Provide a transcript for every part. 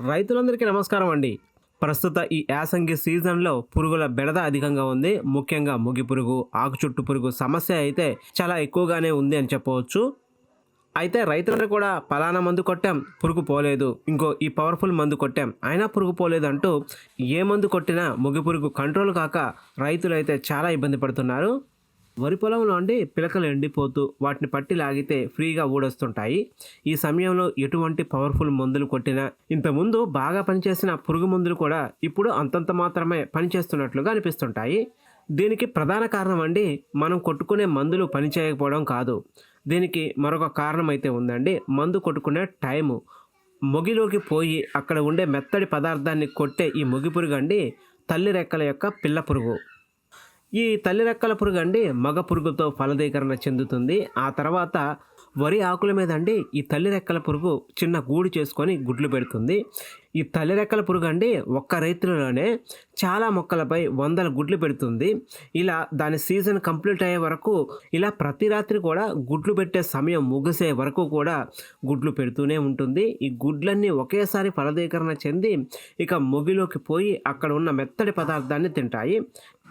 రైతులందరికీ నమస్కారం అండి. ప్రస్తుత ఈ యాసంగి సీజన్లో పురుగుల బెడద అధికంగా ఉంది. ముఖ్యంగా ముగి పురుగు ఆకు చుట్టు పురుగు సమస్య అయితే చాలా ఎక్కువగానే ఉంది అని చెప్పవచ్చు. అయితే రైతులను కూడా పలానా మందు కొట్టాం పురుగు పోలేదు. ఇంకో ఈ పవర్ఫుల్ మందు కొట్టాం అయినా పురుగు పోలేదు అంటూ ఏ మందు కొట్టినా ముగి పురుగు కంట్రోల్ కాక రైతులు అయితే చాలా ఇబ్బంది పడుతున్నారు. వరి పొలంలో అండి పిలకలు ఎండిపోతూ వాటిని పట్టి లాగితే ఫ్రీగా ఊడొస్తుంటాయి. ఈ సమయంలో ఎటువంటి పవర్ఫుల్ మందులు కొట్టినా ఇంతకుముందు బాగా పనిచేసిన పురుగు మందులు కూడా ఇప్పుడు అంతంత మాత్రమే పనిచేస్తున్నట్లుగా అనిపిస్తుంటాయి. దీనికి ప్రధాన కారణం అండి మనం కొట్టుకునే మందులు పనిచేయకపోవడం కాదు. దీనికి మరొక కారణం అయితే ఉందండి మందు కొట్టుకునే టైము. మొగిలోకి పోయి అక్కడ ఉండే మెత్తడి పదార్థాన్ని కొట్టే ఈ మొగి పురుగు అండి తల్లి రెక్కల యొక్క పిల్ల పురుగు. ఈ తల్లి రెక్కల పురుగు అండి మగ పురుగుతో ఫలదీకరణ చెందుతుంది. ఆ తర్వాత వరి ఆకుల మీద అండి ఈ తల్లి రెక్కల పురుగు చిన్న గూడు చేసుకొని గుడ్లు పెడుతుంది. ఈ తల్లి రెక్కల పురుగు అండి ఒక్క రైతులలోనే చాలా మొక్కలపై వందల గుడ్లు పెడుతుంది. ఇలా దాని సీజన్ కంప్లీట్ అయ్యే వరకు ఇలా ప్రతి రాత్రి కూడా గుడ్లు పెట్టే సమయం ముగిసే వరకు కూడా గుడ్లు పెడుతూనే ఉంటుంది. ఈ గుడ్లన్నీ ఒకేసారి ఫలదీకరణ చెంది ఇక మొగిలోకి పోయి అక్కడ ఉన్న మెత్తడి పదార్థాన్ని తింటాయి.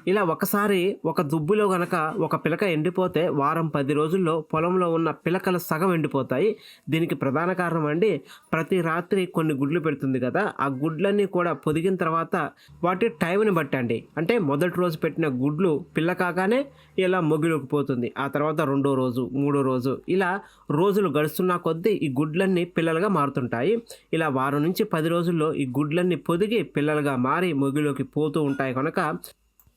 ఇలా ఒకసారి ఒక దుబ్బులో గనక ఒక పిలక ఎండిపోతే వారం పది రోజుల్లో పొలంలో ఉన్న పిలకలు సగం ఎండిపోతాయి. దీనికి ప్రధాన కారణం అండి ప్రతి రాత్రి కొన్ని గుడ్లు పెడుతుంది కదా. ఆ గుడ్లన్నీ కూడా పొదిగిన తర్వాత వాటి టైంని బట్టండి అంటే మొదటి రోజు పెట్టిన గుడ్లు పిల్ల కాగానే ఇలా మొగిలోకి పోతుంది. ఆ తర్వాత రెండో రోజు మూడో రోజు ఇలా రోజులు గడుస్తున్న కొద్దీ ఈ గుడ్లన్నీ పిల్లలుగా మారుతుంటాయి. ఇలా వారం నుంచి పది రోజుల్లో ఈ గుడ్లన్నీ పొదిగి పిల్లలుగా మారి మొగిలోకి పోతూ ఉంటాయి. కనుక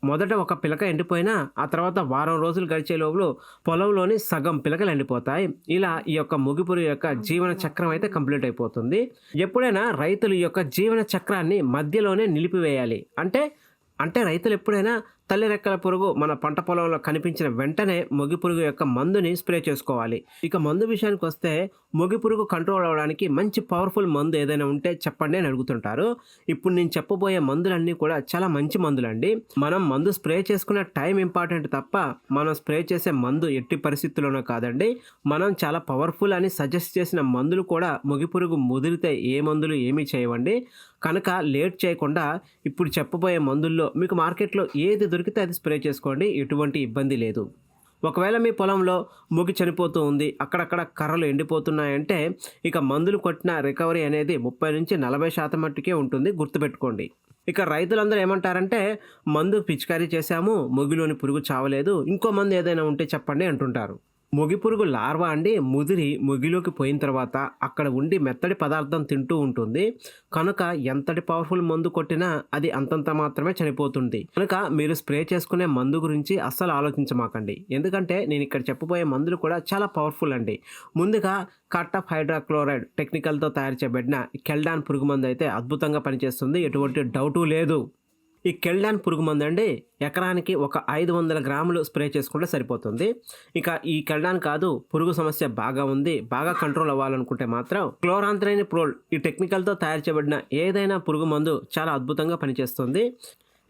మొదట ఒక పిలక ఎండిపోయినా ఆ తర్వాత వారం రోజులు గడిచే లోపల పొలంలోని సగం పిలకలు ఎండిపోతాయి. ఇలా ఈ యొక్క ముగిపురి యొక్క జీవన చక్రం అయితే కంప్లీట్ అయిపోతుంది. ఎప్పుడైనా రైతులు ఈ యొక్క జీవన చక్రాన్ని మధ్యలోనే నిలిపివేయాలి. అంటే అంటే రైతులు ఎప్పుడైనా తల్లి రెక్కల పురుగు మన పంట పొలంలో కనిపించిన వెంటనే మొగి పురుగు యొక్క మందుని స్ప్రే చేసుకోవాలి. ఇక మందు విషయానికి వస్తే మొగి పురుగు కంట్రోల్ అవ్వడానికి మంచి పవర్ఫుల్ మందు ఏదైనా ఉంటే చెప్పండి అని అడుగుతుంటారు. ఇప్పుడు నేను చెప్పబోయే మందులన్నీ కూడా చాలా మంచి మందులండి. మనం మందు స్ప్రే చేసుకునే టైం ఇంపార్టెంట్ తప్ప మనం స్ప్రే చేసే మందు ఎట్టి పరిస్థితుల్లోనూ కాదండి. మనం చాలా పవర్ఫుల్ అని సజెస్ట్ చేసిన మందులు కూడా మొగి పురుగు ముదిరితే ఏ మందులు ఏమీ చేయవండి. కనుక లేట్ చేయకుండా ఇప్పుడు చెప్పబోయే మందుల్లో మీకు మార్కెట్లో ఏది దొరికితే అది స్ప్రే చేసుకోండి ఎటువంటి ఇబ్బంది లేదు. ఒకవేళ మీ పొలంలో ముగి చనిపోతూ ఉంది అక్కడక్కడ కర్రలు ఎండిపోతున్నాయంటే ఇక మందులు కొట్టిన రికవరీ అనేది ముప్పై నుంచి నలభై శాతం మట్టుకే ఉంటుంది గుర్తుపెట్టుకోండి. ఇక రైతులందరూ ఏమంటారంటే మందు పిచికారీ చేశాము ముగిలోని పురుగు చావలేదు ఇంకో మందు ఏదైనా ఉంటే చెప్పండి అంటుంటారు. మొగి పురుగు లార్వా అండి ముదిరి ముగిలోకి పోయిన తర్వాత అక్కడ ఉండి మెత్తడి పదార్థం తింటూ ఉంటుంది. కనుక ఎంతటి పవర్ఫుల్ మందు కొట్టినా అది అంతంత మాత్రమే చనిపోతుంది. కనుక మీరు స్ప్రే చేసుకునే మందు గురించి అస్సలు ఆలోచించమాకండి. ఎందుకంటే నేను ఇక్కడ చెప్పబోయే మందులు కూడా చాలా పవర్ఫుల్ అండి. ముందుగా కట్టప్ హైడ్రాక్లోరైడ్ టెక్నికల్తో తయారు చేయబడిన కెల్డాన్ పురుగు మందు అయితే అద్భుతంగా పనిచేస్తుంది. ఎటువంటి డౌటు లేదు. ఈ కెల్డాన్ పురుగు మందు అండి ఎకరానికి ఒక ఐదు వందల గ్రాములు స్ప్రే చేసుకుంటే సరిపోతుంది. ఇక ఈ కెల్డాన్ కాదు పురుగు సమస్య బాగా ఉంది బాగా కంట్రోల్ అవ్వాలనుకుంటే మాత్రం క్లోరాంత్రైన్ ప్రోల్ ఈ టెక్నికల్తో తయారు చేయబడిన ఏదైనా పురుగు మందు చాలా అద్భుతంగా పనిచేస్తుంది.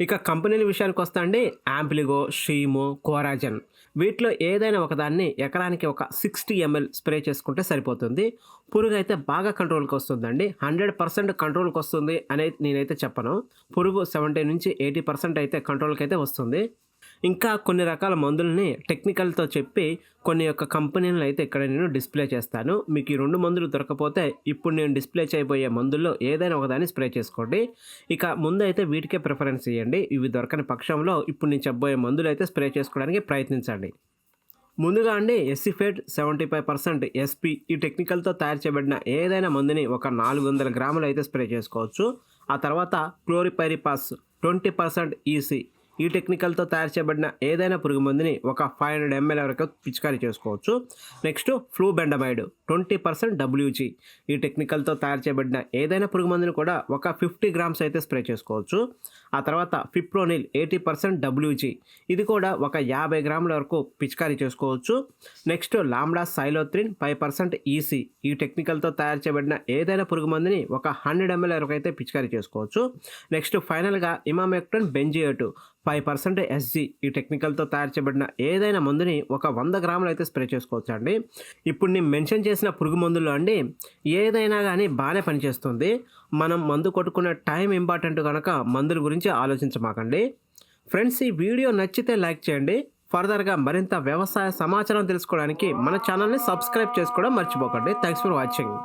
ఇక కంపెనీల విషయానికి వస్తే అండి యాంప్లిగో షీమో కోరాజన్ వీటిలో ఏదైనా ఒకదాన్ని ఎకరానికి ఒక సిక్స్టీ ఎంఎల్ స్ప్రే చేసుకుంటే సరిపోతుంది. పురుగు అయితే బాగా కంట్రోల్కి వస్తుందండి. హండ్రెడ్ పర్సెంట్ కంట్రోల్కి వస్తుంది అనేది నేనైతే చెప్పను. పురుగు సెవెంటీ నుంచి ఎయిటీ పర్సెంట్ అయితే కంట్రోల్కి అయితే వస్తుంది. ఇంకా కొన్ని రకాల మందులని టెక్నికల్తో చెప్పి కొన్ని యొక్క కంపెనీలను అయితే ఇక్కడ నేను డిస్ప్లే చేస్తాను. మీకు ఈ రెండు మందులు దొరకపోతే ఇప్పుడు నేను డిస్ప్లే చేయబోయే మందుల్లో ఏదైనా ఒకదాన్ని స్ప్రే చేసుకోండి. ఇక ముందు అయితే వీటికే ప్రిఫరెన్స్ ఇవ్వండి ఇవి దొరకని పక్షంలో ఇప్పుడు నేను చెప్పబోయే మందులు అయితే స్ప్రే చేసుకోవడానికి ప్రయత్నించండి. ముందుగా అండి acephate seventy five percent SP. ఈ టెక్నికల్తో తయారు చేయబడిన ఏదైనా మందుని ఒక నాలుగు వందల గ్రాములు అయితే స్ప్రే చేసుకోవచ్చు. ఆ తర్వాత క్లోరిపైరిపాస్ ట్వంటీ పర్సెంట్ ఈసీ. ఈ టెక్నికల్తో తయారు చేయబడిన ఏదైనా పురుగు మందుని ఒక ఫైవ్ హండ్రెడ్ ఎంఎల్ వరకు పిచికారీ చేసుకోవచ్చు. Next flubendiamide twenty percent WG. ఈ టెక్నికల్తో తయారు చేయబడిన ఏదైనా పురుగు మందుని కూడా ఒక ఫిఫ్టీ గ్రామ్స్ అయితే స్ప్రే చేసుకోవచ్చు. ఆ తర్వాత ఫిప్రోనిల్ ఎయిటీ పర్సెంట్ డబ్ల్యూజీ. ఇది కూడా ఒక యాభై గ్రాముల వరకు పిచికారీ చేసుకోవచ్చు. Next lambda cyhalothrin five percent EC. ఈ టెక్నికల్తో తయారు చేయబడిన ఏదైనా పురుగు మందుని ఒక హండ్రెడ్ ఎంఎల్ వరకు అయితే పిచికారీ చేసుకోవచ్చు. నెక్స్ట్ ఫైనల్గా emamectin benzoate five percent SG ఈ టెక్నికల్తో తయారు చేయబడిన ఏదైనా మందుని ఒక వంద గ్రాములు అయితే స్ప్రే చేసుకోవచ్చు అండి. ఇప్పుడు నేను మెన్షన్ చేసిన పురుగు మందులు అండి ఏదైనా కానీ బాగానే పనిచేస్తుంది. మనం మందు కొట్టుకునే టైం ఇంపార్టెంట్ కనుక మందుల గురించి ఆలోచించమాకండి. ఫ్రెండ్స్ ఈ వీడియో నచ్చితే లైక్ చేయండి. ఫర్దర్గా మరింత వ్యవసాయ సమాచారం తెలుసుకోవడానికి మన ఛానల్ని సబ్స్క్రైబ్ చేసుకోవడం మర్చిపోకండి. Thanks for watching.